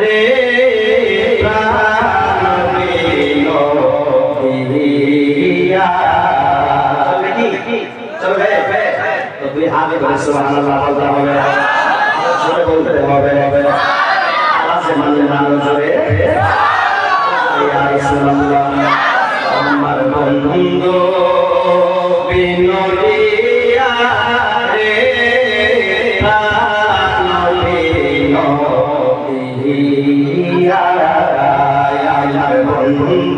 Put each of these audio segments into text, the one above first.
রে প্রাণ বিনো দিয়া চলবে তো তুই হাতে সুবহানাল্লাহ বলতে হবে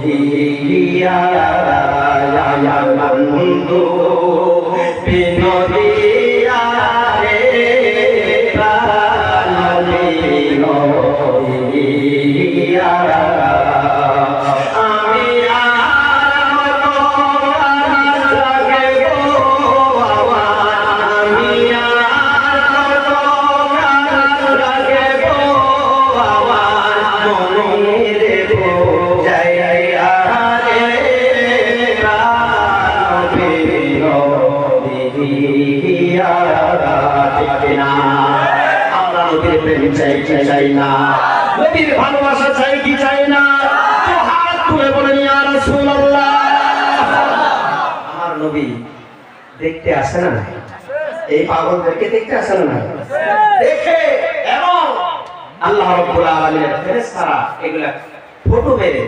বিনোদিয়া বন্ধু বিনোদিয়া রে প্রাণ বিনোদিয়া ঠিক না। আমরা নবীর প্রেম চাই কি চাই না? নবীর ভালোবাসা চাই কি চাই না? হাত তুলে বলেন, ইয়া রাসূলুল্লাহ। আমার নবী দেখতে আসে না এই পাগলদেরকে দেখতে আসে না দেখে এবং আল্লাহ রাব্বুল আলামিনের ফেরেশতারা এগুলা ফটো মেরে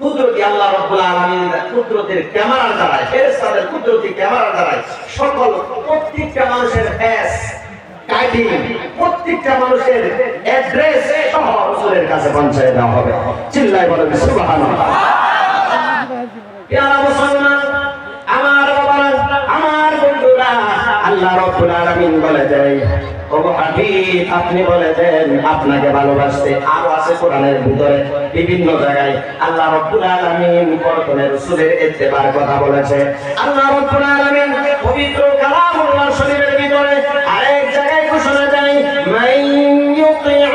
কুদরতি আল্লাহ রব্বুল আলামিন কুদরতের ক্যামেরার দ্বারা ফেরেশতাদের কুদরতি ক্যামেরার দ্বারা সকল প্রত্যেকটা মানুষের ফেস কাইটি প্রত্যেকটা মানুষের অ্যাড্রেস সহ রাসূলের কাছে পৌঁছে দেওয়া হবে। চিল্লায় বলেন সুবহানাল্লাহ। আল্লাহ রাব্বুল আলামিন বলে দেয় ওগো হাবিব, আপনি বলে দেন, আপনাকে ভালোবাসতে আরও আছে কোরআনের ভিতরে, বিভিন্ন জায়গায় আল্লাহ রাব্বুল আলামিন পরতনে রাসূলের ইত্তেবার কথা বলেছে। আল্লাহ রাব্বুল আলামিন পবিত্র কালামুল্লাহ শরীফের ভিতরে আরেক জায়গায় ঘোষণা দেয়, মান ইউতি'র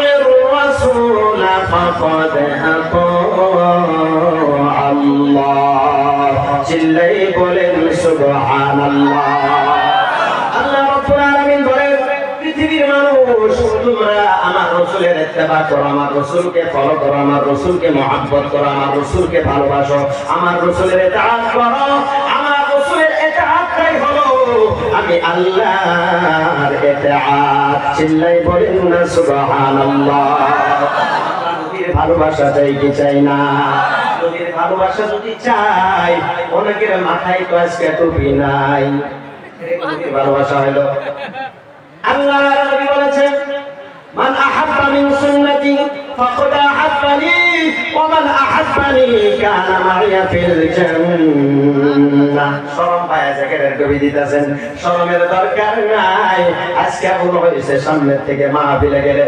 রাসূল ফাকাদ আতা আল্লাহ। চিল্লাই বলেন সুবহানাল্লাহ আমার রাসূলের ইত্তেবা করো আমার রাসূলকে ফলো করো আমার রাসূলকে মহব্বত করো আমার রাসূলকে ভালোবাসো আমার রাসূলের ইতাআত করো আমার রাসূলের ইতাআতটাই হলো আমি আল্লাহর ইতাআত চিল্লাই বলেন না সুবহানাল্লাহ। ভালোবাসা চাই কি চাই না? নবীর ভালোবাসা যদি চাই অনেকের মাথায় তো আজকে টুপি নাই। ভালোবাসা হলো। আল্লাহ নবী বলেছেন আহাব্বা মিন সুন্নতি ফাকাদ আহাব্বানি ওয়া মান আহাব্বানি কানা মাইয়া ফিল জান্নাহ। শরম পায় জাকেরের কবি দিতেছেন, শরমের দরকার নাই। আজকে ভুল হয়েছে সামনের থেকে মাহফিলে গেলে।